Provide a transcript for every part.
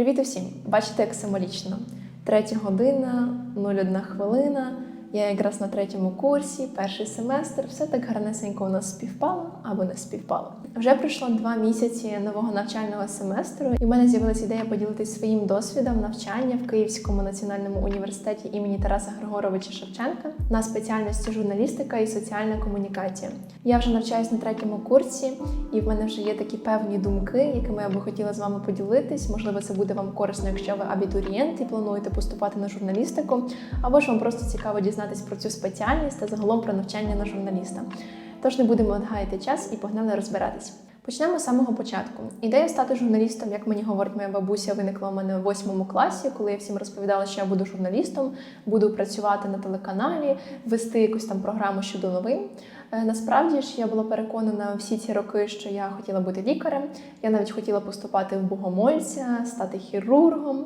Привіт усім! Бачите, як символічно. Третя година, 01 хвилина. Я якраз на третьому курсі, перший семестр, все так гарнесенько у нас співпало або не співпало. Вже пройшло два місяці нового навчального семестру, і в мене з'явилася ідея поділитися своїм досвідом навчання в Київському національному університеті імені Тараса Григоровича Шевченка на спеціальності журналістика і соціальна комунікація. Я вже навчаюсь на третьому курсі, і в мене вже є такі певні думки, якими я би хотіла з вами поділитись. Можливо, це буде вам корисно, якщо ви абітурієнт і плануєте поступати на журналістику, або ж вам просто цікаво дізнатись про цю спеціальність та загалом про навчання на журналіста. Тож не будемо гаяти час і погнали розбиратись. Почнемо з самого початку. Ідея стати журналістом, як мені говорить моя бабуся, виникла у мене в восьмому класі, коли я всім розповідала, що я буду журналістом, буду працювати на телеканалі, вести якусь там програму щодо новин. Е, Насправді ж я була переконана всі ці роки, що я хотіла бути лікарем. Я навіть хотіла поступати в богомольця, стати хірургом.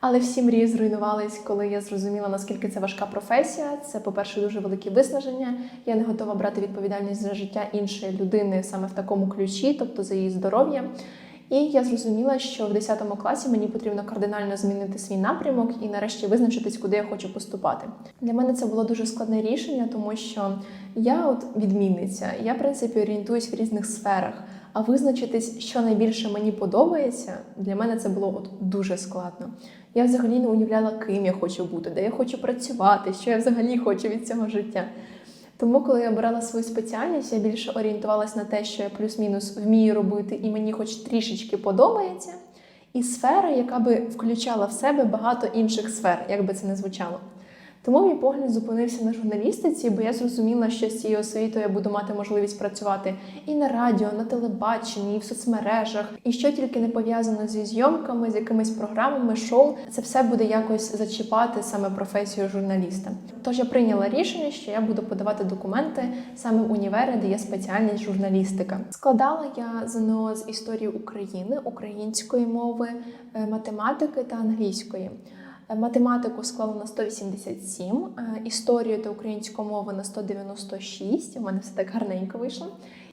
Але всі мрії зруйнувались, коли я зрозуміла, наскільки це важка професія. Це, по-перше, дуже велике виснаження. Я не готова брати відповідальність за життя іншої людини саме в такому ключі, тобто за її здоров'я. І я зрозуміла, що в 10 класі мені потрібно кардинально змінити свій напрямок і нарешті визначитись, куди я хочу поступати. Для мене це було дуже складне рішення, тому що я от відмінниця, я в принципі орієнтуюсь в різних сферах. А визначитись, що найбільше мені подобається, для мене це було от дуже складно. Я взагалі не уявляла, ким я хочу бути, де я хочу працювати, що я взагалі хочу від цього життя. Тому, коли я обирала свою спеціальність, я більше орієнтувалась на те, що я плюс-мінус вмію робити, і мені хоч трішечки подобається, і сфера, яка би включала в себе багато інших сфер, як би це не звучало. Тому мій погляд зупинився на журналістиці, бо я зрозуміла, що з цією освітою я буду мати можливість працювати і на радіо, на телебаченні, і в соцмережах, і що тільки не пов'язано зі зйомками, з якимись програмами, шоу, це все буде якось зачіпати саме професію журналіста. Тож я прийняла рішення, що я буду подавати документи саме в універи, де є спеціальність журналістика. Складала я ЗНО з історії України, української мови, е, математики та англійської. Математику склала на 187, е, історію та українську мову на 196. У мене все так гарненько вийшло.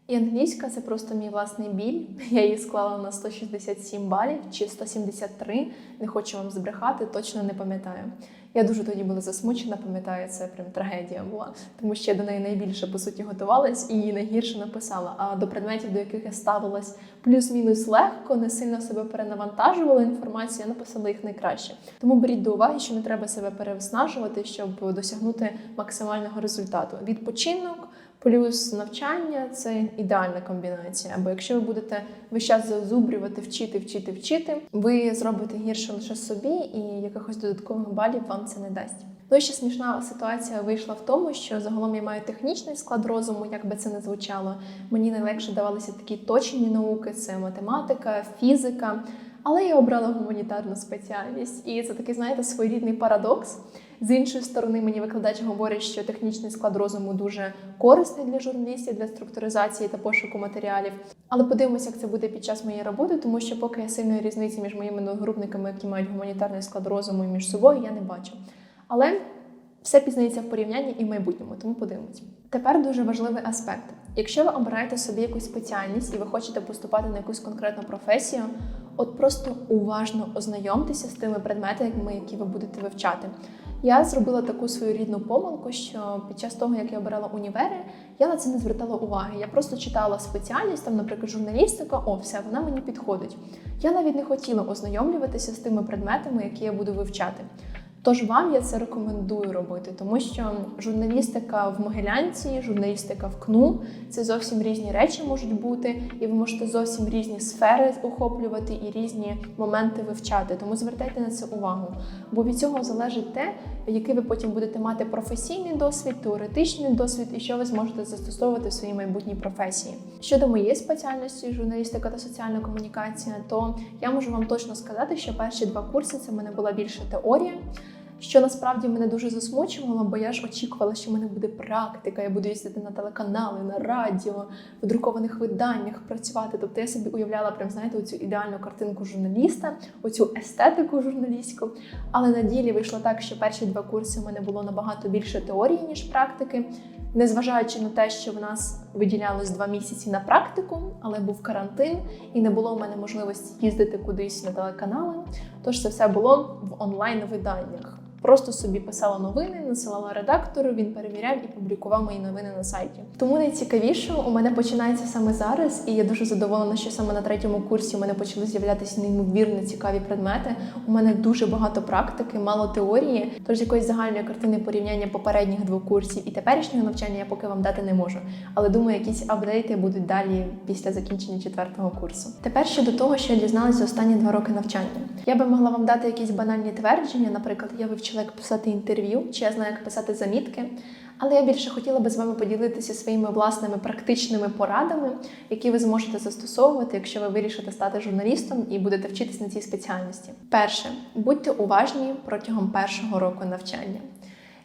І англійська це просто мій власний біль. Я її склала на 167 балів чи 173. Не хочу вам збрехати, точно не пам'ятаю. Я дуже тоді була засмучена, пам'ятаю, це прям трагедія була, тому що я до неї найбільше по суті готувалась і її найгірше написала. А до предметів, до яких я ставилась плюс-мінус легко, не сильно себе перенавантажувала інформацію, я написала їх найкраще. Тому беріть до уваги, що не треба себе перевиснажувати, щоб досягнути максимального результату. Відпочинок. Плюс навчання це ідеальна комбінація. Бо якщо ви будете весь час зазубрювати, вчити, вчити, вчити, ви зробите гірше лише собі, і якихось додаткових балів вам це не дасть. Ну і ще смішна ситуація вийшла в тому, що загалом я маю технічний склад розуму, як би це не звучало. Мені найлегше давалися такі точні науки: це математика, фізика. Але я обрала гуманітарну спеціальність, і це такий, знаєте, своєрідний парадокс. З іншої сторони, мені викладач говорить, що технічний склад розуму дуже корисний для журналістів, для структуризації та пошуку матеріалів. Але подивимося, як це буде під час моєї роботи, тому що поки я сильної різниці між моїми одногрупниками, які мають гуманітарний склад розуму і між собою, я не бачу. Але все пізнається в порівнянні і в майбутньому, тому подивимось. Тепер дуже важливий аспект. Якщо ви обираєте собі якусь спеціальність і ви хочете поступати на якусь конкретну професію, от просто уважно ознайомтеся з тими предметами, які ви будете вивчати. Я зробила таку свою рідну помилку, що під час того, як я обирала універи, я на це не звертала уваги. Я просто читала спеціальність, там, наприклад, журналістика, о, все, вона мені підходить. Я навіть не хотіла ознайомлюватися з тими предметами, які я буду вивчати. Тож вам я це рекомендую робити, тому що журналістика в Могилянці, журналістика в КНУ це зовсім різні речі можуть бути, і ви можете зовсім різні сфери охоплювати і різні моменти вивчати. Тому звертайте на це увагу. Бо від цього залежить те, який ви потім будете мати професійний досвід, теоретичний досвід і що ви зможете застосовувати в своїй майбутній професії. Щодо моєї спеціальності, журналістика та соціальна комунікація, то я можу вам точно сказати, що перші два курси це в мене була більше теорія. Що насправді мене дуже засмучувало, бо я ж очікувала, що в мене буде практика, я буду їздити на телеканали, на радіо, в друкованих виданнях працювати. Тобто я собі уявляла прям, знаєте, оцю ідеальну картинку журналіста, оцю естетику журналістську. Але на ділі вийшло так, що перші два курси в мене було набагато більше теорії, ніж практики. Незважаючи на те, що в нас виділялось два місяці на практику, але був карантин і не було в мене можливості їздити кудись на телеканали. Тож це все було в онлайн виданнях. Просто собі писала новини, насилала редактору, він перевіряв і публікував мої новини на сайті. Тому найцікавіше у мене починається саме зараз, і я дуже задоволена, що саме на третьому курсі у мене почали з'являтися неймовірно цікаві предмети. У мене дуже багато практики, мало теорії. Тож якоїсь загальної картини порівняння попередніх двох курсів і теперішнього навчання я поки вам дати не можу. Але думаю, якісь апдейти будуть далі після закінчення четвертого курсу. Тепер щодо того, що я дізналася останні два роки навчання. Я би могла вам дати якісь банальні твердження. Наприклад, я вивчила, як писати інтерв'ю, чи я знаю, як писати замітки. Але я більше хотіла би з вами поділитися своїми власними практичними порадами, які ви зможете застосовувати, якщо ви вирішите стати журналістом і будете вчитись на цій спеціальності. Перше, будьте уважні протягом першого року навчання.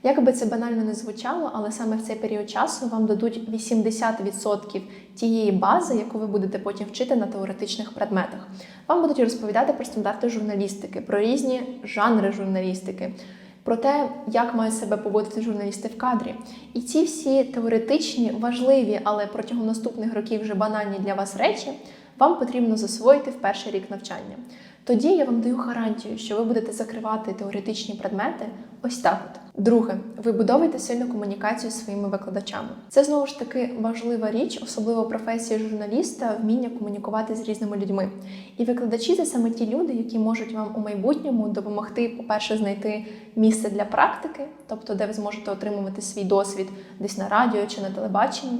Як би це банально не звучало, але саме в цей період часу вам дадуть 80% тієї бази, яку ви будете потім вчити на теоретичних предметах. Вам будуть розповідати про стандарти журналістики, про різні жанри журналістики, про те, як мають себе поводити журналісти в кадрі. І ці всі теоретичні, важливі, але протягом наступних років вже банальні для вас речі вам потрібно засвоїти в перший рік навчання. Тоді я вам даю гарантію, що ви будете закривати теоретичні предмети ось так от. Друге, вибудовуйте сильну комунікацію зі своїми викладачами. Це знову ж таки важлива річ, особливо професія журналіста, вміння комунікувати з різними людьми. І викладачі це саме ті люди, які можуть вам у майбутньому допомогти, по-перше, знайти місце для практики, тобто де ви зможете отримувати свій досвід десь на радіо чи на телебаченні.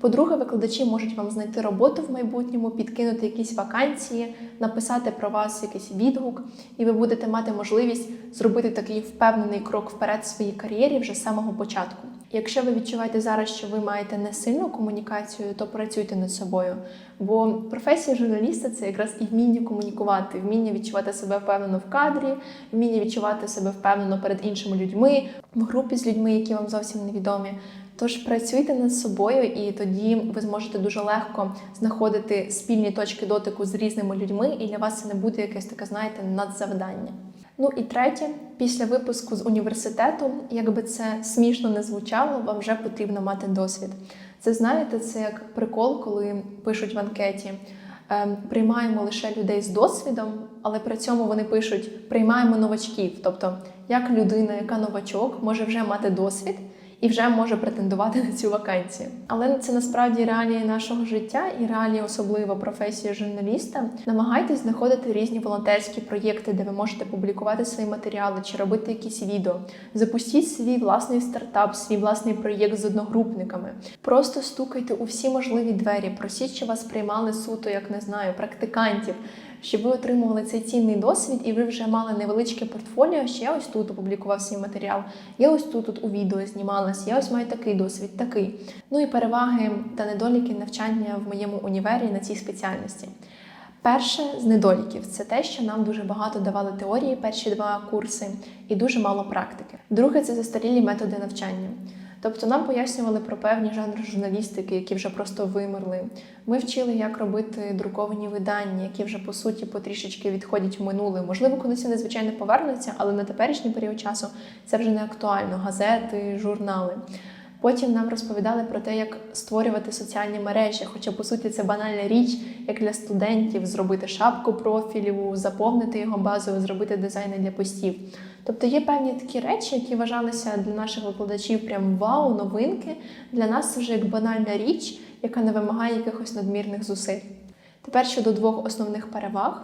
По-друге, викладачі можуть вам знайти роботу в майбутньому, підкинути якісь вакансії, написати про вас якийсь відгук, і ви будете мати можливість зробити такий впевнений крок вперед в своїй кар'єрі вже з самого початку. Якщо ви відчуваєте зараз, що ви маєте не сильну комунікацію, то працюйте над собою. Бо професія журналіста це якраз і вміння комунікувати, вміння відчувати себе впевнено в кадрі, вміння відчувати себе впевнено перед іншими людьми, в групі з людьми, які вам зовсім невідомі. Тож працюйте над собою, і тоді ви зможете дуже легко знаходити спільні точки дотику з різними людьми, і для вас це не буде якесь таке, знаєте, надзавдання. Ну і третє, після випуску з університету, якби це смішно не звучало, вам вже потрібно мати досвід. Це знаєте, це як прикол, коли пишуть в анкеті. ем, Приймаємо лише людей з досвідом, але при цьому вони пишуть приймаємо новачків. Тобто, як людина, яка новачок, може вже мати досвід і вже може претендувати на цю вакансію. Але це насправді реалії нашого життя і реалії особливо професії журналіста. Намагайтесь знаходити різні волонтерські проєкти, де ви можете публікувати свої матеріали чи робити якісь відео. Запустіть свій власний стартап, свій власний проєкт з одногрупниками. Просто стукайте у всі можливі двері, просіть, що вас приймали суто, як не знаю, практикантів щоб ви отримували цей цінний досвід, і ви вже мали невеличке портфоліо. Ще я ось тут опублікував свій матеріал. Я ось тут, тут у відео знімалась. Я ось маю такий досвід, такий. Ну і переваги та недоліки навчання в моєму універі на цій спеціальності. Перше з недоліків це те, що нам дуже багато давали теорії перші два курси і дуже мало практики. Друге це застарілі методи навчання. Тобто нам пояснювали про певні жанри журналістики, які вже просто вимерли. Ми вчили, як робити друковані видання, які вже по суті потрішечки відходять в минуле. Можливо, колись вони звичайно повернуться, але на теперішній період часу це вже не актуально. Газети, журнали. Потім нам розповідали про те, як створювати соціальні мережі, хоча по суті це банальна річ, як для студентів зробити шапку профілю, заповнити його базою, зробити дизайни для постів. Тобто є певні такі речі, які вважалися для наших викладачів прям вау, новинки. Для нас це вже як банальна річ, яка не вимагає якихось надмірних зусиль. Тепер щодо двох основних переваг.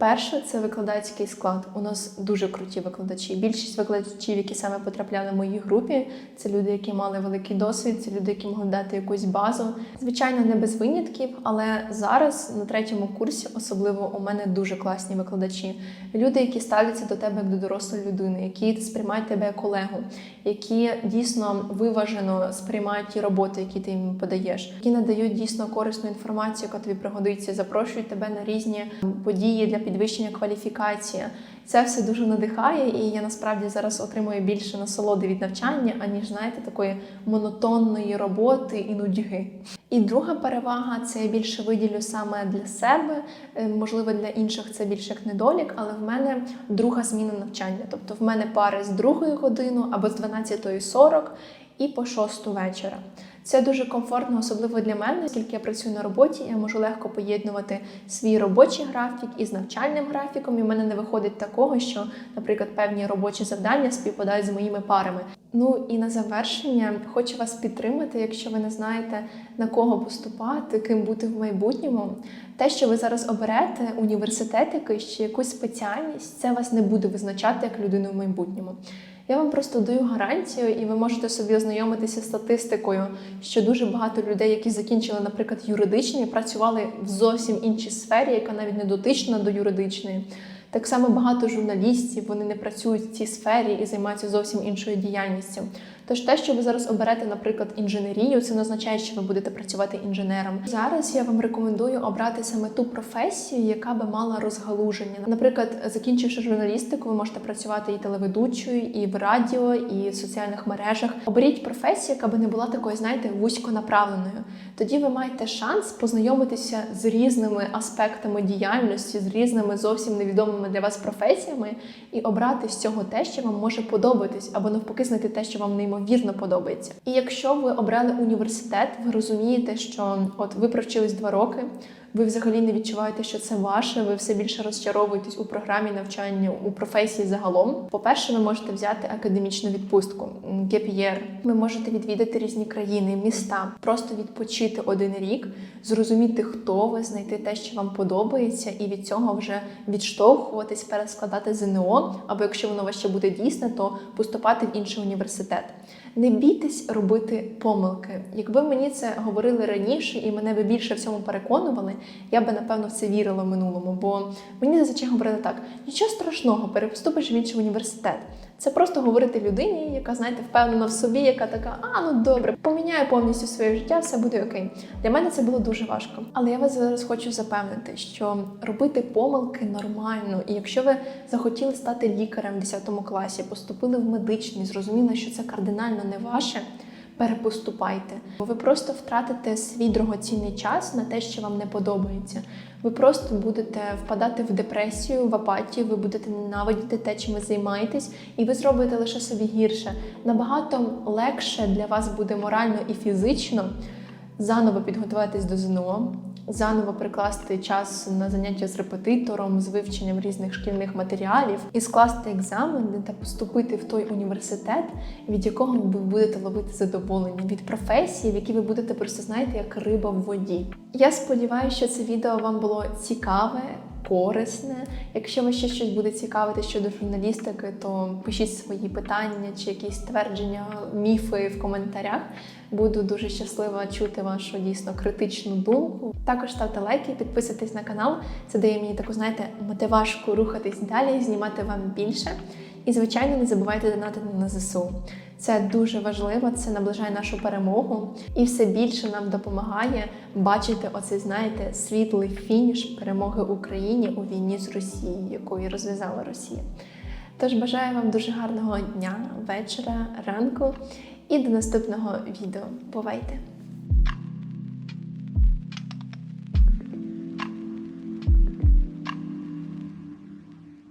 Перше це викладацький склад. У нас дуже круті викладачі. Більшість викладачів, які саме потрапляли в моїй групі, це люди, які мали великий досвід, це люди, які могли дати якусь базу. Звичайно, не без винятків, але зараз на третьому курсі, особливо у мене дуже класні викладачі. Люди, які ставляться до тебе як до дорослої людини, які сприймають тебе як колегу, які дійсно виважено сприймають ті роботи, які ти їм подаєш, які надають дійсно корисну інформацію, яка тобі пригодиться, запрошують тебе на різні події для підвищення кваліфікації. Це все дуже надихає, і я насправді зараз отримую більше насолоди від навчання, аніж знаєте, такої монотонної роботи і нудьги. І друга перевага це я більше виділю саме для себе. Е, Можливо, для інших це більше як недолік, але в мене друга зміна навчання. Тобто в мене пари з другої години або з 12.40, і по 6 вечора. Це дуже комфортно, особливо для мене, оскільки я працюю на роботі, я можу легко поєднувати свій робочий графік із навчальним графіком. І в мене не виходить такого, що, наприклад, певні робочі завдання співпадають з моїми парами. Ну і на завершення хочу вас підтримати, якщо ви не знаєте на кого поступати, ким бути в майбутньому. Те, що ви зараз оберете університет якийсь чи якусь спеціальність, це вас не буде визначати як людину в майбутньому. Я вам просто даю гарантію, і ви можете собі ознайомитися з статистикою, що дуже багато людей, які закінчили, наприклад, юридичний, працювали в зовсім іншій сфері, яка навіть не дотична до юридичної. Так само багато журналістів вони не працюють в цій сфері і займаються зовсім іншою діяльністю. Тож те, що ви зараз оберете, наприклад, інженерію, це не означає, що ви будете працювати інженером. Зараз я вам рекомендую обрати саме ту професію, яка би мала розгалуження. Наприклад, закінчивши журналістику, ви можете працювати і телеведучою, і в радіо, і в соціальних мережах. Оберіть професію, яка би не була такою, знаєте, вузьконаправленою. Тоді ви маєте шанс познайомитися з різними аспектами діяльності, з різними зовсім невідомими для вас професіями, і обрати з цього те, що вам може подобатись, або навпаки знайти те, що вам неймовірно подобається. І якщо ви обрали університет, ви розумієте, що от ви провчились два роки. Ви взагалі не відчуваєте, що це ваше. Ви все більше розчаровуєтесь у програмі навчання у професії загалом. По-перше, ви можете взяти академічну відпустку геп'єр. Ви можете відвідати різні країни, міста, просто відпочити один рік, зрозуміти, хто ви, знайти те, що вам подобається, і від цього вже відштовхуватись, перескладати ЗНО. Або якщо воно у вас ще буде дійсне, то поступати в інший університет. Не бійтесь робити помилки. Якби мені це говорили раніше, і мене би більше в цьому переконували, я би напевно в це вірила в минулому. Бо мені зазвичай говорили так: нічого страшного, перепоступиш в інший університет. Це просто говорити людині, яка, знаєте, впевнена в собі, яка така, а ну добре, поміняю повністю своє життя, все буде окей. Для мене це було дуже важко. Але я вас зараз хочу запевнити, що робити помилки нормально. І якщо ви захотіли стати лікарем в 10 класі, поступили в медичний, зрозуміли, що це кардинально не ваше. Перепоступайте, бо ви просто втратите свій дорогоцінний час на те, що вам не подобається. Ви просто будете впадати в депресію, в апатію, ви будете ненавидіти те, чим ви займаєтесь, і ви зробите лише собі гірше. Набагато легше для вас буде морально і фізично заново підготуватись до ЗНО, заново прикласти час на заняття з репетитором, з вивченням різних шкільних матеріалів і скласти екзамени та поступити в той університет, від якого ви будете ловити задоволення, від професії, в якій ви будете просто знаєте, як риба в воді. Я сподіваюся, що це відео вам було цікаве. Корисне. Якщо вас ще щось буде цікавити щодо журналістики, то пишіть свої питання чи якісь твердження, міфи в коментарях. Буду дуже щаслива чути вашу дійсно критичну думку. Також ставте лайки, підписуйтесь на канал. Це дає мені таку, знаєте, мотивашку рухатись далі, знімати вам більше. І, звичайно, не забувайте донатити на ЗСУ. Це дуже важливо, це наближає нашу перемогу і все більше нам допомагає бачити оцей, знаєте, світлий фініш перемоги Україні у війні з Росією, якою розв'язала Росія. Тож бажаю вам дуже гарного дня, вечора, ранку і до наступного відео. Бувайте!